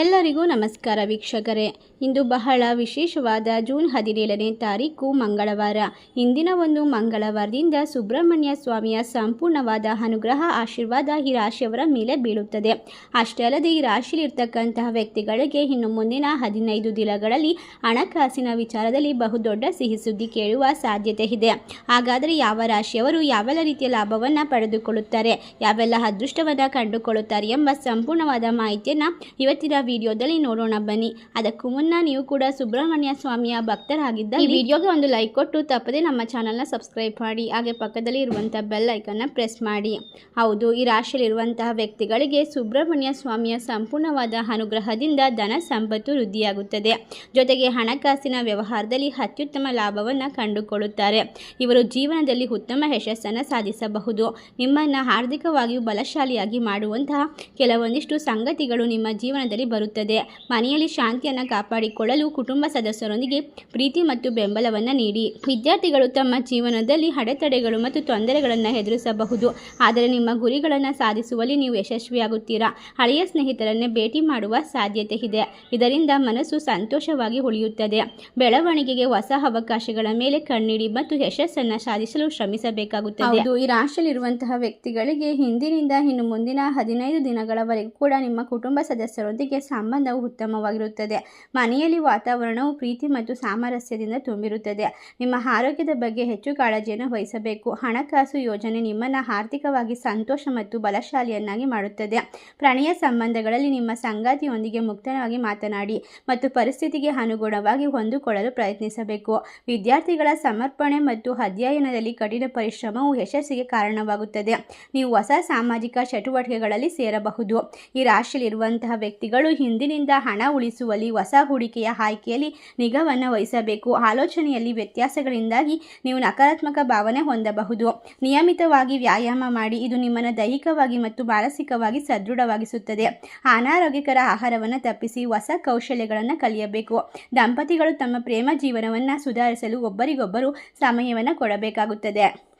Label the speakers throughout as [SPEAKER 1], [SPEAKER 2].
[SPEAKER 1] ಎಲ್ಲರಿಗೂ ನಮಸ್ಕಾರ ವೀಕ್ಷಕರೇ. ಇಂದು ಬಹಳ ವಿಶೇಷವಾದ ಜೂನ್ ಹದಿನೇಳನೇ ತಾರೀಕು ಮಂಗಳವಾರ. ಇಂದಿನ ಒಂದು ಮಂಗಳವಾರದಿಂದ ಸುಬ್ರಹ್ಮಣ್ಯ ಸ್ವಾಮಿಯ ಸಂಪೂರ್ಣವಾದ ಅನುಗ್ರಹ, ಆಶೀರ್ವಾದ ಈ ರಾಶಿಯವರ ಮೇಲೆ ಬೀಳುತ್ತದೆ. ಅಷ್ಟೇ ಅಲ್ಲದೆ ಈ ರಾಶಿಯಲ್ಲಿರ್ತಕ್ಕಂತಹ ವ್ಯಕ್ತಿಗಳಿಗೆ ಇನ್ನು ಮುಂದಿನ ಹದಿನೈದು ದಿನಗಳಲ್ಲಿ ಹಣಕಾಸಿನ ವಿಚಾರದಲ್ಲಿ ಬಹುದೊಡ್ಡ ಸಿಹಿ ಸುದ್ದಿ ಕೇಳುವ ಸಾಧ್ಯತೆ ಇದೆ. ಹಾಗಾದರೆ ಯಾವ ರಾಶಿಯವರು ಯಾವೆಲ್ಲ ರೀತಿಯ ಲಾಭವನ್ನು ಪಡೆದುಕೊಳ್ಳುತ್ತಾರೆ, ಯಾವೆಲ್ಲ ಅದೃಷ್ಟವನ್ನು ಕಂಡುಕೊಳ್ಳುತ್ತಾರೆ ಎಂಬ ಸಂಪೂರ್ಣವಾದ ಮಾಹಿತಿಯನ್ನು ಇವತ್ತಿನ ವಿಡಿಯೋದಲ್ಲಿ ನೋಡೋಣ ಬನ್ನಿ. ಅದಕ್ಕೂ ಮುನ್ನ ನೀವು ಕೂಡ ಸುಬ್ರಹ್ಮಣ್ಯ ಸ್ವಾಮಿಯ ಭಕ್ತರಾಗಿದ್ದ ಈ ವಿಡಿಯೋಗೆ ಒಂದು ಲೈಕ್ ಕೊಟ್ಟು ತಪ್ಪದೆ ನಮ್ಮ ಚಾನಲ್ನ ಸಬ್ಸ್ಕ್ರೈಬ್ ಮಾಡಿ, ಹಾಗೆ ಪಕ್ಕದಲ್ಲಿ ಇರುವಂಥ ಬೆಲ್ ಐಕನ್ನ ಪ್ರೆಸ್ ಮಾಡಿ. ಹೌದು, ಈ ರಾಶಿಯಲ್ಲಿರುವಂತಹ ವ್ಯಕ್ತಿಗಳಿಗೆ ಸುಬ್ರಹ್ಮಣ್ಯ ಸ್ವಾಮಿಯ ಸಂಪೂರ್ಣವಾದ ಅನುಗ್ರಹದಿಂದ ಧನ ಸಂಪತ್ತು ವೃದ್ಧಿಯಾಗುತ್ತದೆ. ಜೊತೆಗೆ ಹಣಕಾಸಿನ ವ್ಯವಹಾರದಲ್ಲಿ ಅತ್ಯುತ್ತಮ ಲಾಭವನ್ನು ಕಂಡುಕೊಳ್ಳುತ್ತಾರೆ. ಇವರು ಜೀವನದಲ್ಲಿ ಉತ್ತಮ ಯಶಸ್ಸನ್ನು ಸಾಧಿಸಬಹುದು. ನಿಮ್ಮನ್ನು ಆರ್ಥಿಕವಾಗಿಯೂ ಬಲಶಾಲಿಯಾಗಿ ಮಾಡುವಂತಹ ಕೆಲವೊಂದಿಷ್ಟು ಸಂಗತಿಗಳು ನಿಮ್ಮ ಜೀವನದಲ್ಲಿ ಬರುತ್ತದೆ. ಮನೆಯಲ್ಲಿ ಶಾಂತಿಯನ್ನು ಕಾಪಾಡಿಕೊಳ್ಳಲು ಕುಟುಂಬ ಸದಸ್ಯರೊಂದಿಗೆ ಪ್ರೀತಿ ಮತ್ತು ಬೆಂಬಲವನ್ನು ನೀಡಿ. ವಿದ್ಯಾರ್ಥಿಗಳು ತಮ್ಮ ಜೀವನದಲ್ಲಿ ಅಡೆತಡೆಗಳು ಮತ್ತು ತೊಂದರೆಗಳನ್ನು ಎದುರಿಸಬಹುದು. ಆದರೆ ನಿಮ್ಮ ಗುರಿಗಳನ್ನು ಸಾಧಿಸುವಲ್ಲಿ ನೀವು ಯಶಸ್ವಿಯಾಗುತ್ತೀರಾ? ಹಳೆಯ ಸ್ನೇಹಿತರನ್ನೇ ಭೇಟಿ ಮಾಡುವ ಸಾಧ್ಯತೆ ಇದೆ. ಇದರಿಂದ ಮನಸ್ಸು ಸಂತೋಷವಾಗಿ ಉಳಿಯುತ್ತದೆ. ಬೆಳವಣಿಗೆಗೆ ಹೊಸ ಅವಕಾಶಗಳ ಮೇಲೆ ಕಣ್ಣಿಡಿ ಮತ್ತು ಯಶಸ್ಸನ್ನು ಸಾಧಿಸಲು ಶ್ರಮಿಸಬೇಕಾಗುತ್ತದೆ. ಇದು ಈ ರಾಶಿಯಲ್ಲಿರುವಂತಹ ವ್ಯಕ್ತಿಗಳಿಗೆ ಹಿಂದಿನಿಂದ ಇನ್ನು ಮುಂದಿನ ಹದಿನೈದು ದಿನಗಳವರೆಗೂ ಕೂಡ ನಿಮ್ಮ ಕುಟುಂಬ ಸದಸ್ಯರೊಂದಿಗೆ ಸಂಬಂಧವು ಉತ್ತಮವಾಗಿರುತ್ತದೆ. ಮನೆಯಲ್ಲಿ ವಾತಾವರಣವು ಪ್ರೀತಿ ಮತ್ತು ಸಾಮರಸ್ಯದಿಂದ ತುಂಬಿರುತ್ತದೆ. ನಿಮ್ಮ ಆರೋಗ್ಯದ ಬಗ್ಗೆ ಹೆಚ್ಚು ಕಾಳಜಿಯನ್ನು ವಹಿಸಬೇಕು. ಹಣಕಾಸು ಯೋಜನೆ ನಿಮ್ಮನ್ನು ಆರ್ಥಿಕವಾಗಿ ಸಂತೋಷ ಮತ್ತು ಬಲಶಾಲಿಯನ್ನಾಗಿ ಮಾಡುತ್ತದೆ. ಪ್ರಣಯ ಸಂಬಂಧಗಳಲ್ಲಿ ನಿಮ್ಮ ಸಂಗಾತಿಯೊಂದಿಗೆ ಮುಕ್ತವಾಗಿ ಮಾತನಾಡಿ ಮತ್ತು ಪರಿಸ್ಥಿತಿಗೆ ಅನುಗುಣವಾಗಿ ಹೊಂದಿಕೊಳ್ಳಲು ಪ್ರಯತ್ನಿಸಬೇಕು. ವಿದ್ಯಾರ್ಥಿಗಳ ಸಮರ್ಪಣೆ ಮತ್ತು ಅಧ್ಯಯನದಲ್ಲಿ ಕಠಿಣ ಪರಿಶ್ರಮವು ಯಶಸ್ಸಿಗೆ ಕಾರಣವಾಗುತ್ತದೆ. ನೀವು ಹೊಸ ಸಾಮಾಜಿಕ ಚಟುವಟಿಕೆಗಳಲ್ಲಿ ಸೇರಬಹುದು. ಈ ರಾಶಿಯಲ್ಲಿರುವಂತಹ ವ್ಯಕ್ತಿಗಳು ಹಿಂದಿನಿಂದ ಹಣ ಉಳಿಸುವಲ್ಲಿ ಹೊಸ ಹೂಡಿಕೆಯ ಆಯ್ಕೆಯಲ್ಲಿ ನಿಗಾವನ್ನು ವಹಿಸಬೇಕು. ಆಲೋಚನೆಯಲ್ಲಿ ವ್ಯತ್ಯಾಸಗಳಿಂದಾಗಿ ನೀವು ನಕಾರಾತ್ಮಕ ಭಾವನೆ ಹೊಂದಬಹುದು. ನಿಯಮಿತವಾಗಿ ವ್ಯಾಯಾಮ ಮಾಡಿ, ಇದು ನಿಮ್ಮನ್ನು ದೈಹಿಕವಾಗಿ ಮತ್ತು ಮಾನಸಿಕವಾಗಿ ಸದೃಢವಾಗಿಸುತ್ತದೆ. ಅನಾರೋಗ್ಯಕರ ಆಹಾರವನ್ನು ತಪ್ಪಿಸಿ ಹೊಸ ಕೌಶಲ್ಯಗಳನ್ನು ಕಲಿಯಬೇಕು. ದಂಪತಿಗಳು ತಮ್ಮ ಪ್ರೇಮ ಜೀವನವನ್ನು ಸುಧಾರಿಸಲು ಒಬ್ಬರಿಗೊಬ್ಬರು ಸಮಯವನ್ನು ಕೊಡಬೇಕಾಗುತ್ತದೆ.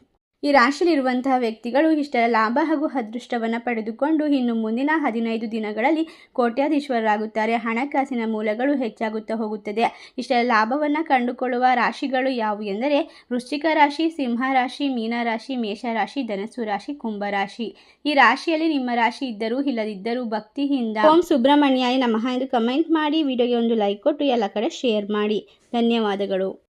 [SPEAKER 1] ಈ ರಾಶಿಯಲ್ಲಿರುವಂತಹ ವ್ಯಕ್ತಿಗಳು ಇಷ್ಟರ ಲಾಭ ಹಾಗೂ ಅದೃಷ್ಟವನ್ನು ಪಡೆದುಕೊಂಡು ಇನ್ನು ಮುಂದಿನ ಹದಿನೈದು ದಿನಗಳಲ್ಲಿ ಕೋಟ್ಯಾಧೀಶ್ವರರಾಗುತ್ತಾರೆ. ಹಣಕಾಸಿನ ಮೂಲಗಳು ಹೆಚ್ಚಾಗುತ್ತಾ ಹೋಗುತ್ತದೆ. ಇಷ್ಟರ ಲಾಭವನ್ನು ಕಂಡುಕೊಳ್ಳುವ ರಾಶಿಗಳು ಯಾವುವು ಎಂದರೆ ವೃಶ್ಚಿಕ ರಾಶಿ, ಸಿಂಹ ರಾಶಿ ಮೀನರಾಶಿ ಮೇಷರಾಶಿ ಧನಸ್ಸು ರಾಶಿ ಕುಂಭರಾಶಿ ಈ ರಾಶಿಯಲ್ಲಿ ನಿಮ್ಮ ರಾಶಿ ಇದ್ದರೂ ಇಲ್ಲದಿದ್ದರೂ ಭಕ್ತಿಯಿಂದ ಓಂ ಸುಬ್ರಹ್ಮಣ್ಯಾಯ ನಮಃ ಎಂದು ಕಮೆಂಟ್ ಮಾಡಿ. ವಿಡಿಯೋಗೆ ಒಂದು ಲೈಕ್ ಕೊಟ್ಟು ಎಲ್ಲ ಕಡೆ ಶೇರ್ ಮಾಡಿ. ಧನ್ಯವಾದಗಳು.